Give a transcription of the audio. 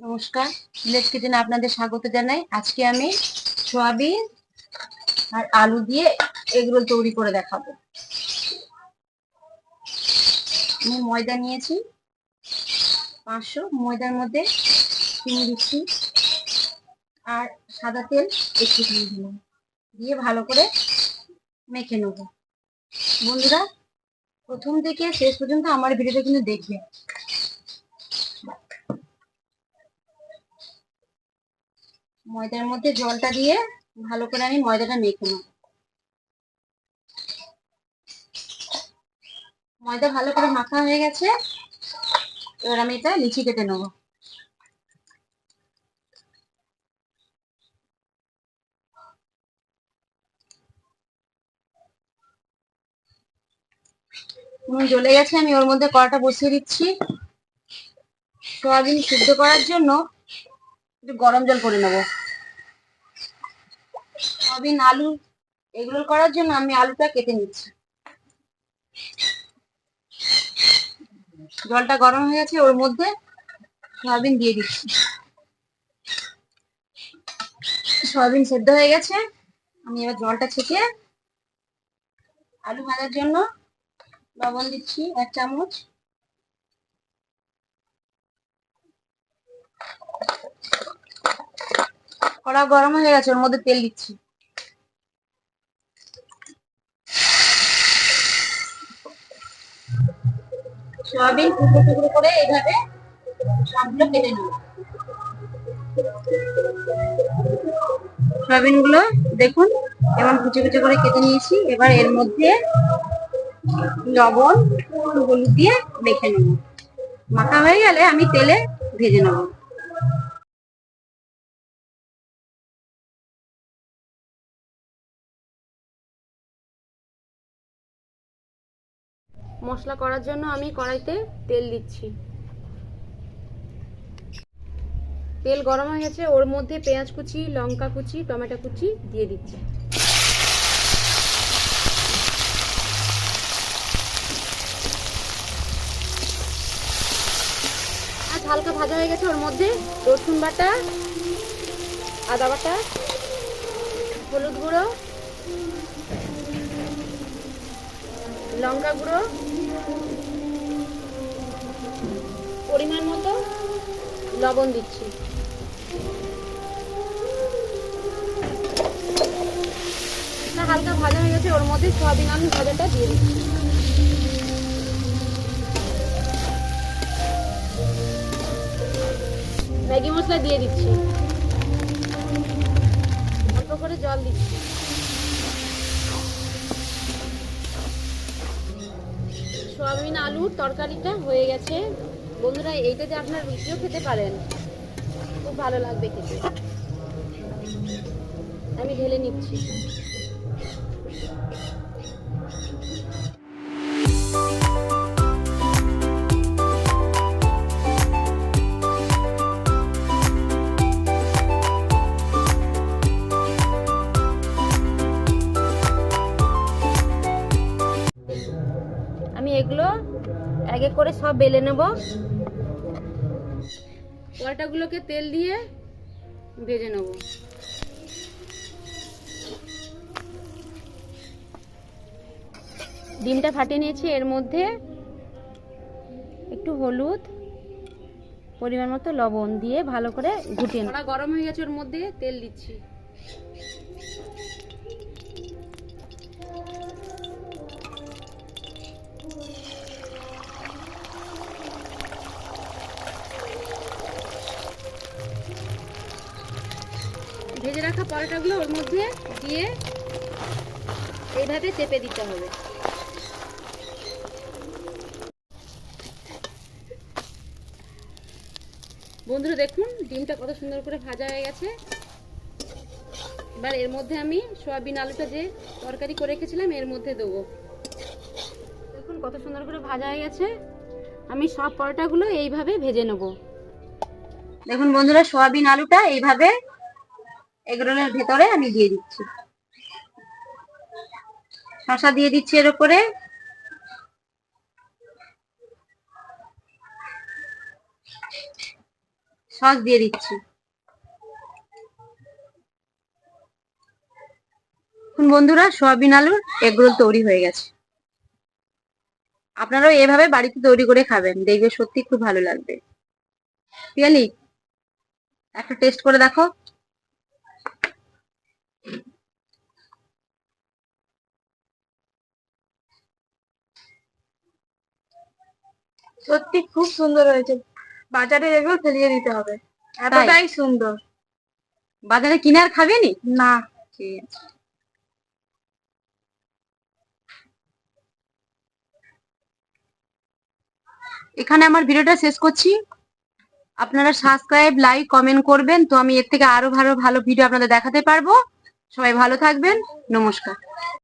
নমস্কার। ভিলেজ কিচেনে আপনাদের স্বাগত জানাই। আজকে আমি সয়াবিন আর আলু দিয়ে এগরোল তৈরি করে দেখাবো। আমি ময়দা নিয়েছি, পাঁচশো। ময়দার মধ্যে চিনি দিচ্ছি আর সাদা তেল একটু দিলাম। দিয়ে ভালো করে মেখে নেব। বন্ধুরা, প্রথম থেকে শেষ পর্যন্ত আমার ভিডিওটা কিন্তু দেখবে ময়দার মধ্যে জলটা দিয়ে ভালো করে আমি ময়দাটা মেখে নেব। ময়দা ভালো করে মাখা হয়ে গেছে। এবার আমি এটা লিচি কেটে নেব। জ্বলে গেছে, আমি ওর মধ্যে কড়াটা বসিয়ে দিচ্ছি। সোয়াবিন সিদ্ধ করার জন্য গরম জল করে নেব। সয়াবিন, আলু, এগুলো করার জন্য আমি আলুটা কেটে নিচ্ছি। জলটা গরম হয়ে গেছে, ওর মধ্যে সয়াবিন দিয়ে দিচ্ছি। সয়াবিন সেদ্ধ হয়ে গেছে, আমি এবার জলটা ছেঁকে আলু ভাজার জন্য লবণ দিচ্ছি এক চামচ। কড়া গরম হয়ে গেছে, ওর মধ্যে তেল দিচ্ছি। সয়াবিন টুকরো টুকরো করে এইভাবে সবগুলো কেটে নেব। সয়াবিনগুলো দেখুন এমন কুচি কুচি করে কেটে নিয়েছি। এবার এর মধ্যে লবণ হলুদ দিয়ে মেখে নেব। মাখা হয়ে গেলে আমি তেলে ভেজে নেব। মশলা করার জন্য আমি কড়াইতে তেল দিচ্ছি। তেল গরম হয়ে গেছে, ওর মধ্যে পেঁয়াজ কুচি, লঙ্কা কুচি, টমেটো কুচি দিয়ে দিচ্ছি। হালকা ভাজা হয়ে গেছে, ওর মধ্যে রসুন বাটা, আদা বাটা, হলুদ গুঁড়ো লঙ্কা গুঁড়ো, পরিমাণ মতো লবণ দিচ্ছি। না, হালকা ভাজা হয়ে গেছে, ওর মধ্যে সয়াবিন আলু ভাজাটা দিয়ে দিচ্ছি। ম্যাগি মশলা দিয়ে দিচ্ছি। অল্প করে জল দিচ্ছি। সয়াবিন আলুর তরকারিটা হয়ে গেছে। বন্ধুরা, এইটা যে আপনার রুটিও খেতে পারেন, খুব ভালো লাগবে খেতে। আমি ঢেলে নিচ্ছি। আমি এগুলো এক এক করে সব বেলে নেব। পরোটাগুলোকে তেল দিয়ে ভেজে নেব। ডিমটা ফাটিয়ে নিয়েছি, এর মধ্যে একটু হলুদ, পরিমাণ মতো লবণ দিয়ে ভালো করে ঘুটিয়ে গরম হয়ে গেছে, ওর মধ্যে তেল দিচ্ছি। ভেজে রাখা পরোটাগুলো ওর মধ্যে দিয়ে এইভাবে চেপে দিতে হবে। বন্ধুরা দেখুন, ডিমটা কত সুন্দর করে ভাজা হয়ে গেছে। এবার এর মধ্যে আমি সয়াবিন আলুটা যে তরকারি করে রেখেছিলাম, এর মধ্যে দেবো। দেখুন কত সুন্দর করে ভাজা হয়ে গেছে। আমি সব পরোটাগুলো এইভাবে ভেজে নেব। দেখুন বন্ধুরা, সয়াবিন আলুটা এইভাবে এগরোলের ভেতরে আমি দিয়ে দিচ্ছি। শশা দিয়ে দিচ্ছি এর উপরে। সস দিয়ে দিচ্ছি। এখন বন্ধুরা সোয়াবিন আলুর এগরোল তৈরি হয়ে গেছে। আপনারাও এভাবে বাড়িতে তৈরি করে খাবেন, দেখবে সত্যি খুব ভালো লাগবে। পিয়ালি, একটা টেস্ট করে দেখো। সত্যি খুব সুন্দর হয়েছে। বাজারে এগুলো ফেলিয়ে দিতে হবে। এতটাই সুন্দর। বাজারে কিনে আর খাবে নি। না ঠিক আছে এখানে আমার ভিডিওটা শেষ করছি। আপনারা সাবস্ক্রাইব লাইক কমেন্ট করবেন। তো আমি এর থেকে আরও ভালো ভালো ভিডিও আপনাদের দেখাতে পারব। সবাই ভালো থাকবেন। নমস্কার।